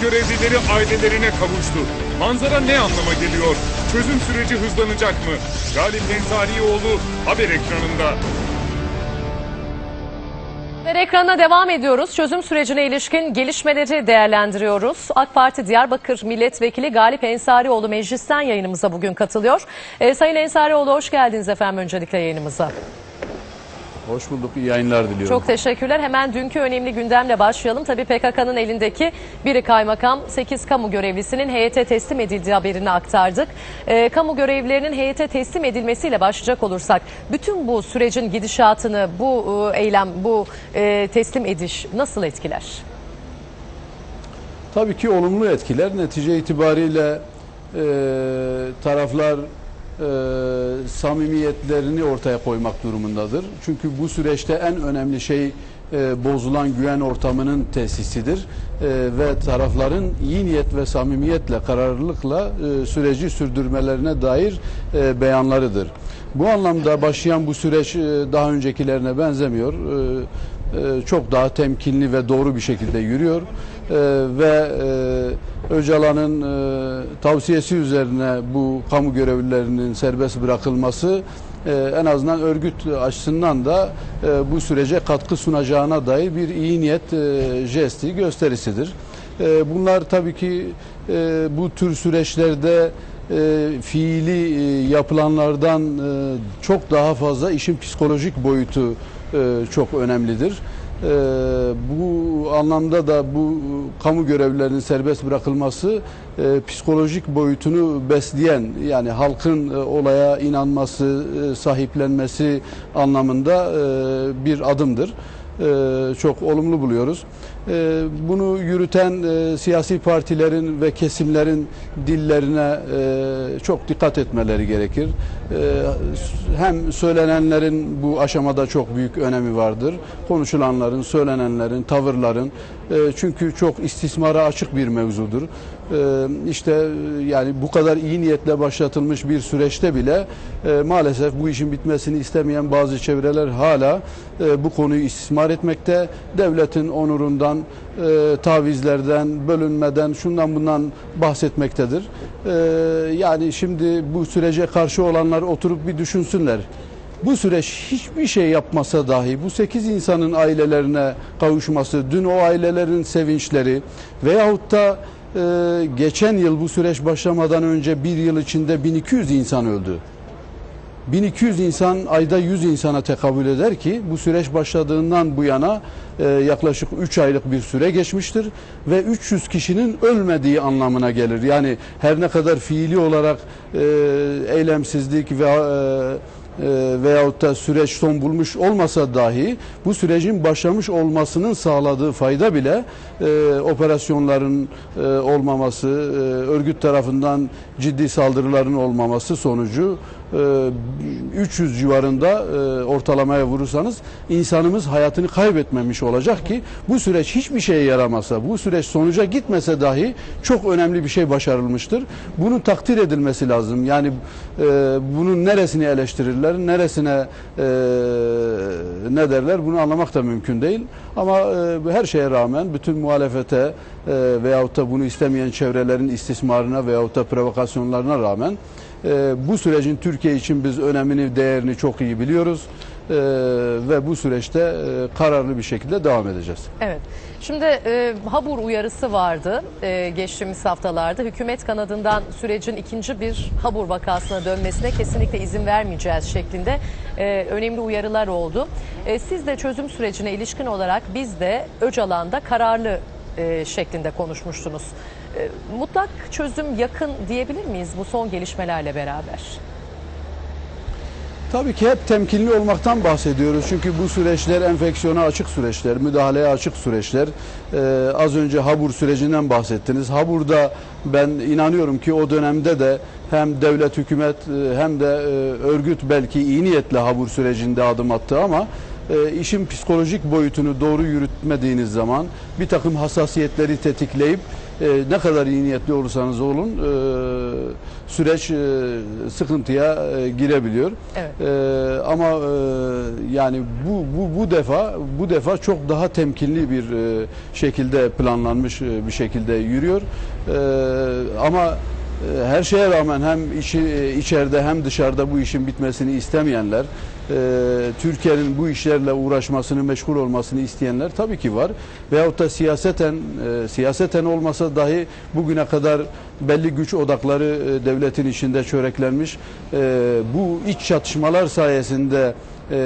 Görevlileri ailelerine kavuştu. Manzara ne anlama geliyor? Çözüm süreci hızlanacak mı? Galip Ensarioğlu haber ekranında. Haber ekranına devam ediyoruz. Çözüm sürecine ilişkin gelişmeleri değerlendiriyoruz. AK Parti Diyarbakır Milletvekili Galip Ensarioğlu meclisten yayınımıza bugün katılıyor. Ee, Sayın Ensarioğlu hoş geldiniz efendim öncelikle yayınımıza. Hoş bulduk. iyi yayınlar diliyorum. Çok teşekkürler. Hemen dünkü önemli gündemle başlayalım. Tabii PKK'nın elindeki biri kaymakam, 8 kamu görevlisinin heyete teslim edildiği haberini aktardık. Ee, kamu görevlilerinin heyete teslim edilmesiyle başlayacak olursak bütün bu sürecin gidişatını, bu e, eylem, bu e, teslim ediş nasıl etkiler? Tabii ki olumlu etkiler. Netice itibariyle e, taraflar e, samimiyetlerini ortaya koymak durumundadır. Çünkü bu süreçte en önemli şey e, bozulan güven ortamının tesisidir. E, ve tarafların iyi niyet ve samimiyetle, kararlılıkla e, süreci sürdürmelerine dair e, beyanlarıdır. Bu anlamda başlayan bu süreç e, daha öncekilerine benzemiyor. E, e, çok daha temkinli ve doğru bir şekilde yürüyor. E, ve e, Öcalan'ın e, tavsiyesi üzerine bu kamu görevlilerinin serbest bırakılması e, en azından örgüt açısından da e, bu sürece katkı sunacağına dair bir iyi niyet e, jesti gösterisidir. E, bunlar tabii ki e, bu tür süreçlerde e, fiili e, yapılanlardan e, çok daha fazla işin psikolojik boyutu e, çok önemlidir. E, bu anlamda da bu kamu görevlilerinin serbest bırakılması e, psikolojik boyutunu besleyen yani halkın e, olaya inanması, e, sahiplenmesi anlamında e, bir adımdır. E, çok olumlu buluyoruz. E, bunu yürüten e, siyasi partilerin ve kesimlerin dillerine e, çok dikkat etmeleri gerekir. E, hem söylenenlerin bu aşamada çok büyük önemi vardır. Konuşulanların, söylenenlerin, tavırların. Çünkü çok istismara açık bir mevzudur. E, işte yani bu kadar iyi niyetle başlatılmış bir süreçte bile e, maalesef bu işin bitmesini istemeyen bazı çevreler hala e, bu konuyu istismar etmekte. Devletin onurundan, e, tavizlerden, bölünmeden, şundan bundan bahsetmektedir. E, yani şimdi bu sürece karşı olanlar oturup bir düşünsünler. Bu süreç hiçbir şey yapmasa dahi bu 8 insanın ailelerine kavuşması, dün o ailelerin sevinçleri veyahut da e, geçen yıl bu süreç başlamadan önce bir yıl içinde 1200 insan öldü. 1200 insan ayda 100 insana tekabül eder ki bu süreç başladığından bu yana e, yaklaşık 3 aylık bir süre geçmiştir ve 300 kişinin ölmediği anlamına gelir. Yani her ne kadar fiili olarak e, eylemsizlik ve e, veyahut da süreç son bulmuş olmasa dahi bu sürecin başlamış olmasının sağladığı fayda bile e, operasyonların e, olmaması, e, örgüt tarafından ciddi saldırıların olmaması sonucu e, 300 civarında e, ortalamaya vurursanız insanımız hayatını kaybetmemiş olacak ki bu süreç hiçbir şeye yaramasa, bu süreç sonuca gitmese dahi çok önemli bir şey başarılmıştır. Bunun takdir edilmesi lazım. Yani e, bunun neresini eleştirirler, neresine e, ne derler bunu anlamak da mümkün değil. Ama her şeye rağmen bütün muhalefete veyahut da bunu istemeyen çevrelerin istismarına veyahut da provokasyonlarına rağmen e, bu sürecin Türkiye için biz önemini, değerini çok iyi biliyoruz. E, ve bu süreçte e, kararlı bir şekilde devam edeceğiz. Evet. Şimdi e, Habur uyarısı vardı e, geçtiğimiz haftalarda. Hükümet kanadından sürecin ikinci bir Habur vakasına dönmesine kesinlikle izin vermeyeceğiz şeklinde e, önemli uyarılar oldu. E, siz de çözüm sürecine ilişkin olarak biz de Öcalan'da kararlı e, şeklinde konuşmuştunuz. E, mutlak çözüm yakın diyebilir miyiz bu son gelişmelerle beraber? Tabii ki hep temkinli olmaktan bahsediyoruz. Çünkü bu süreçler enfeksiyona açık süreçler, müdahaleye açık süreçler. Ee, az önce Habur sürecinden bahsettiniz. Habur'da ben inanıyorum ki o dönemde de hem devlet, hükümet e, hem de e, örgüt belki iyi niyetle Habur sürecinde adım attı ama e, işin psikolojik boyutunu doğru yürütmediğiniz zaman bir takım hassasiyetleri tetikleyip e, ne kadar iyi niyetli olursanız olun e, süreç e, sıkıntıya e, girebiliyor. Evet. E, ama e, yani bu bu bu defa bu defa çok daha temkinli bir e, şekilde planlanmış e, bir şekilde yürüyor. E, ama her şeye rağmen hem içi, e, içeride hem dışarıda bu işin bitmesini istemeyenler, Türkiye'nin bu işlerle uğraşmasını, meşgul olmasını isteyenler tabii ki var. Veyahut da siyaseten e, siyaseten olmasa dahi bugüne kadar belli güç odakları e, devletin içinde çöreklenmiş. E, bu iç çatışmalar sayesinde e,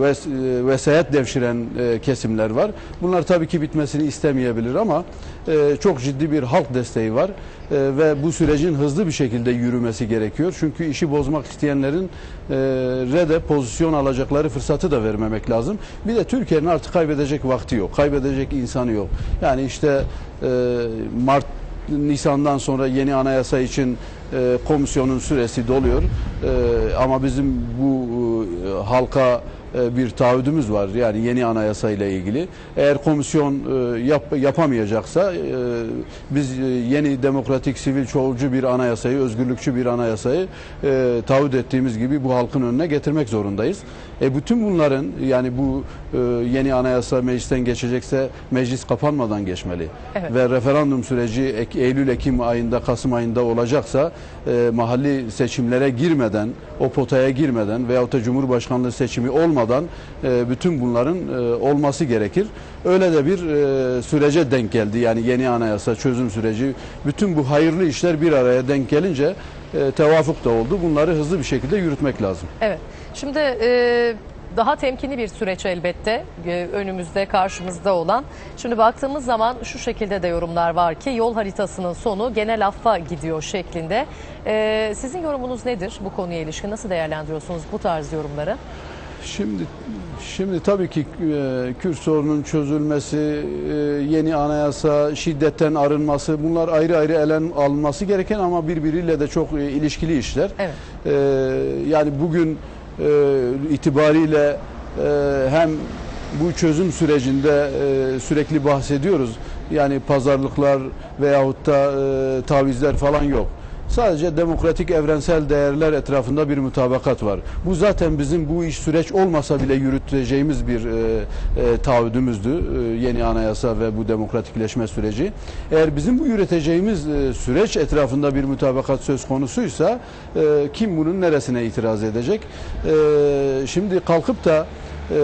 ves, e, vesayet devşiren e, kesimler var. Bunlar tabii ki bitmesini istemeyebilir ama e, çok ciddi bir halk desteği var E, ve bu sürecin hızlı bir şekilde yürümesi gerekiyor. Çünkü işi bozmak isteyenlerin e, rede pozisyon alacakları fırsatı da vermemek lazım. Bir de Türkiye'nin artık kaybedecek vakti yok, kaybedecek insanı yok. Yani işte e, Mart Nisan'dan sonra yeni anayasa için e, komisyonun süresi doluyor. E, ama bizim bu halka e, bir taahhüdümüz var. Yani yeni anayasa ile ilgili. Eğer komisyon e, yap, yapamayacaksa e, biz e, yeni demokratik, sivil, çoğulcu bir anayasayı, özgürlükçü bir anayasayı e, taahhüt ettiğimiz gibi bu halkın önüne getirmek zorundayız. E bütün bunların yani bu e, yeni anayasa meclisten geçecekse meclis kapanmadan geçmeli. Evet. Ve referandum süreci Ek- Eylül-Ekim ayında, Kasım ayında olacaksa e, mahalli seçimlere girmeden, o potaya girmeden veyahut da Cumhurbaşkanlığı seçimi olmadan e, bütün bunların e, olması gerekir. Öyle de bir e, sürece denk geldi. Yani yeni anayasa, çözüm süreci, bütün bu hayırlı işler bir araya denk gelince tevafuk da oldu. Bunları hızlı bir şekilde yürütmek lazım. Evet. Şimdi daha temkinli bir süreç elbette önümüzde karşımızda olan. Şimdi baktığımız zaman şu şekilde de yorumlar var ki yol haritasının sonu genel affa gidiyor şeklinde. Sizin yorumunuz nedir bu konuya ilişkin? Nasıl değerlendiriyorsunuz bu tarz yorumları? Şimdi şimdi tabii ki e, Kürt sorunun çözülmesi, e, yeni anayasa, şiddetten arınması bunlar ayrı ayrı elen alınması gereken ama birbiriyle de çok e, ilişkili işler. Evet. E, yani bugün e, itibariyle e, hem bu çözüm sürecinde e, sürekli bahsediyoruz. Yani pazarlıklar veyahut da e, tavizler falan yok. Sadece demokratik evrensel değerler etrafında bir mutabakat var. Bu zaten bizim bu iş süreç olmasa bile yürüteceğimiz bir e, e, taahhüdümüzdü. E, yeni anayasa ve bu demokratikleşme süreci. Eğer bizim bu yürüteceğimiz e, süreç etrafında bir mutabakat söz konusuysa e, kim bunun neresine itiraz edecek? E, şimdi kalkıp da e,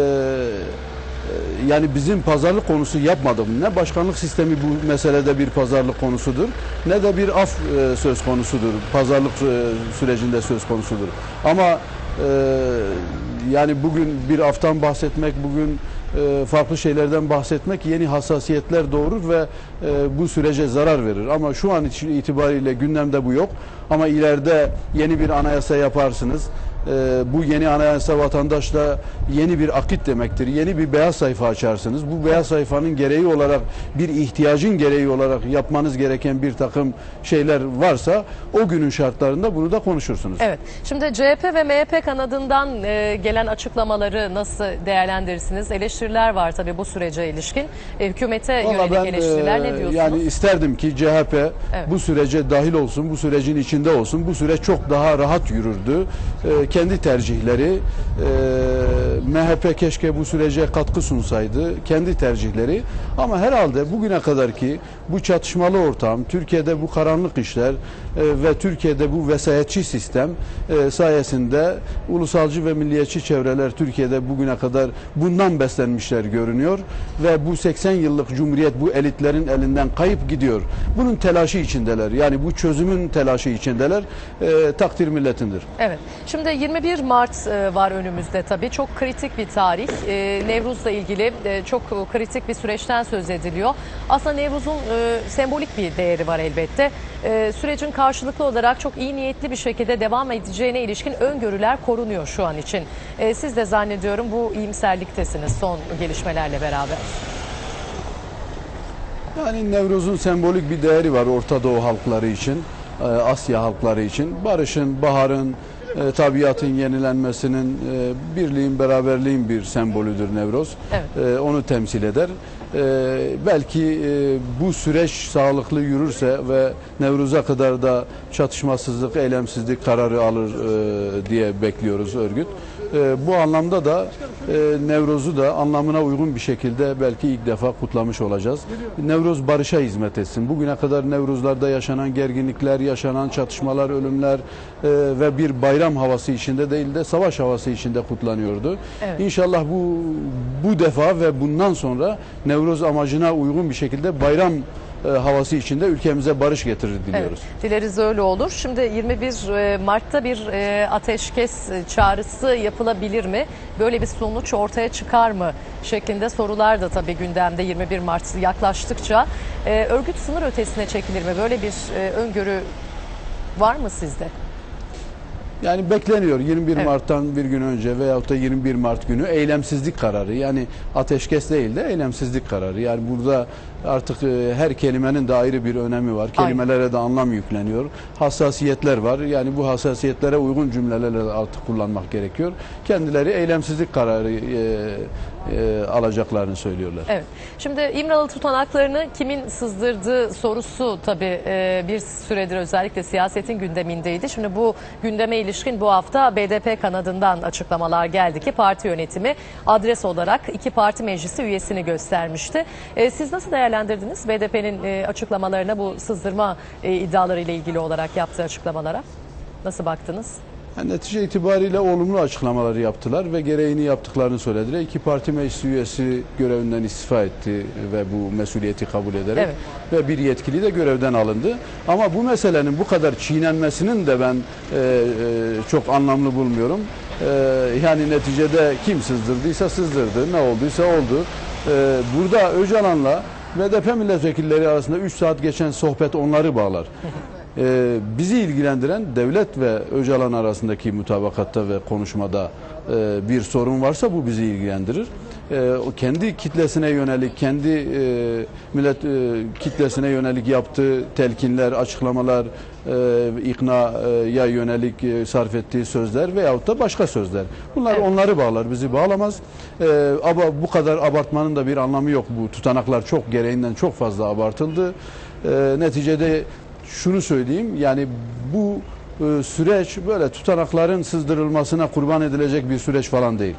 yani bizim pazarlık konusu yapmadım. Ne başkanlık sistemi bu meselede bir pazarlık konusudur ne de bir af e, söz konusudur. Pazarlık e, sürecinde söz konusudur. Ama e, yani bugün bir aftan bahsetmek, bugün farklı şeylerden bahsetmek yeni hassasiyetler doğurur ve bu sürece zarar verir. Ama şu an itibariyle gündemde bu yok. Ama ileride yeni bir anayasa yaparsınız. Ee, bu yeni anayasa vatandaşla yeni bir akit demektir. Yeni bir beyaz sayfa açarsınız. Bu beyaz sayfanın gereği olarak bir ihtiyacın gereği olarak yapmanız gereken bir takım şeyler varsa o günün şartlarında bunu da konuşursunuz. Evet. Şimdi CHP ve MHP kanadından e, gelen açıklamaları nasıl değerlendirirsiniz? Eleştiriler var tabii bu sürece ilişkin. E, hükümete Valla yönelik ben eleştiriler e, ne diyorsunuz? yani isterdim ki CHP bu sürece dahil olsun, bu sürecin içinde olsun. Bu süreç çok daha rahat yürürdü. E, kendi tercihleri, e, MHP keşke bu sürece katkı sunsaydı, kendi tercihleri. Ama herhalde bugüne kadar ki bu çatışmalı ortam, Türkiye'de bu karanlık işler e, ve Türkiye'de bu vesayetçi sistem e, sayesinde ulusalcı ve milliyetçi çevreler Türkiye'de bugüne kadar bundan beslenmişler görünüyor ve bu 80 yıllık cumhuriyet bu elitlerin elinden kayıp gidiyor. Bunun telaşı içindeler. Yani bu çözümün telaşı içindeler. E, takdir milletindir. Evet. Şimdi 21 Mart e, var önümüzde tabii. Çok kritik bir tarih. E, Nevruz'la ilgili e, çok kritik bir süreçten söz ediliyor. Aslında Nevruz'un e, sembolik bir değeri var elbette. E, Sürecin karşılıklı olarak çok iyi niyetli bir şekilde devam edeceğine ilişkin öngörüler korunuyor şu an için. E, Siz de zannediyorum bu iyimserliktesiniz son gelişmelerle beraber. Yani Nevruz'un sembolik bir değeri var Orta Doğu halkları için, e, Asya halkları için. Barışın, baharın, e, tabiatın yenilenmesinin, e, birliğin, beraberliğin bir sembolüdür Nevruz. Evet. E, Onu temsil eder. e, belki e, bu süreç sağlıklı yürürse ve Nevruz'a kadar da çatışmasızlık, eylemsizlik kararı alır e, diye bekliyoruz örgüt. E, bu anlamda da e, Nevruz'u da anlamına uygun bir şekilde belki ilk defa kutlamış olacağız. Nevruz barışa hizmet etsin. Bugüne kadar Nevruzlarda yaşanan gerginlikler, yaşanan çatışmalar, ölümler e, ve bir bayram havası içinde değil de savaş havası içinde kutlanıyordu. Evet. İnşallah bu bu defa ve bundan sonra Nevruz amacına uygun bir şekilde bayram e, havası içinde ülkemize barış getirir Evet, diliyoruz. dileriz öyle olur. Şimdi 21 e, Mart'ta bir e, ateşkes çağrısı yapılabilir mi? Böyle bir sonuç ortaya çıkar mı? Şeklinde sorular da tabii gündemde 21 Mart yaklaştıkça. E, Örgüt sınır ötesine çekilir mi? Böyle bir e, öngörü var mı sizde? Yani bekleniyor 21 Evet. Mart'tan bir gün önce veyahut da 21 Mart günü eylemsizlik kararı. Yani ateşkes değil de eylemsizlik kararı. Yani burada artık e, her kelimenin de ayrı bir önemi var. Aynen. Kelimelere de anlam yükleniyor. Hassasiyetler var. Yani bu hassasiyetlere uygun cümlelerle artık kullanmak gerekiyor. Kendileri eylemsizlik kararı e, e, alacaklarını söylüyorlar. Evet. Şimdi İmralı tutanaklarını kimin sızdırdığı sorusu tabii e, bir süredir özellikle siyasetin gündemindeydi. Şimdi bu gündeme ilişkin bu hafta BDP kanadından açıklamalar geldi ki parti yönetimi adres olarak iki parti meclisi üyesini göstermişti. E, siz nasıl değerlendirdiniz BDP'nin e, açıklamalarına bu sızdırma e, iddiaları ile ilgili olarak yaptığı açıklamalara? Nasıl baktınız? Yani netice itibariyle olumlu açıklamaları yaptılar ve gereğini yaptıklarını söylediler. İki parti meclis üyesi görevinden istifa etti ve bu mesuliyeti kabul ederek Evet. ve bir yetkili de görevden alındı. Ama bu meselenin bu kadar çiğnenmesinin de ben e, e, çok anlamlı bulmuyorum. E, yani neticede kim sızdırdıysa sızdırdı, ne olduysa oldu. E, burada Öcalan'la BDP milletvekilleri arasında 3 saat geçen sohbet onları bağlar. Ee, bizi ilgilendiren devlet ve Öcalan arasındaki mutabakatta ve konuşmada e, bir sorun varsa bu bizi ilgilendirir. E, o kendi kitlesine yönelik, kendi e, millet e, kitlesine yönelik yaptığı telkinler, açıklamalar, e, iknaya yönelik e, sarf ettiği sözler veyahut da başka sözler. Bunlar Evet. onları bağlar, bizi bağlamaz. E, ama bu kadar abartmanın da bir anlamı yok. Bu tutanaklar çok gereğinden çok fazla abartıldı. E, neticede şunu söyleyeyim yani bu e, süreç böyle tutanakların sızdırılmasına kurban edilecek bir süreç falan değil.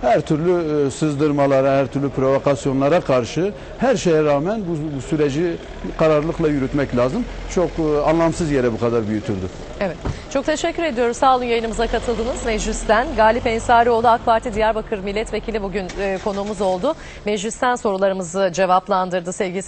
Her türlü e, sızdırmalara, her türlü provokasyonlara karşı her şeye rağmen bu, süreci kararlılıkla yürütmek lazım. Çok e, anlamsız yere bu kadar büyütüldü. Evet. Çok teşekkür ediyoruz. Sağ olun yayınımıza katıldınız. Meclisten Galip Ensarioğlu AK Parti Diyarbakır Milletvekili bugün e, konuğumuz oldu. Meclisten sorularımızı cevaplandırdı sevgili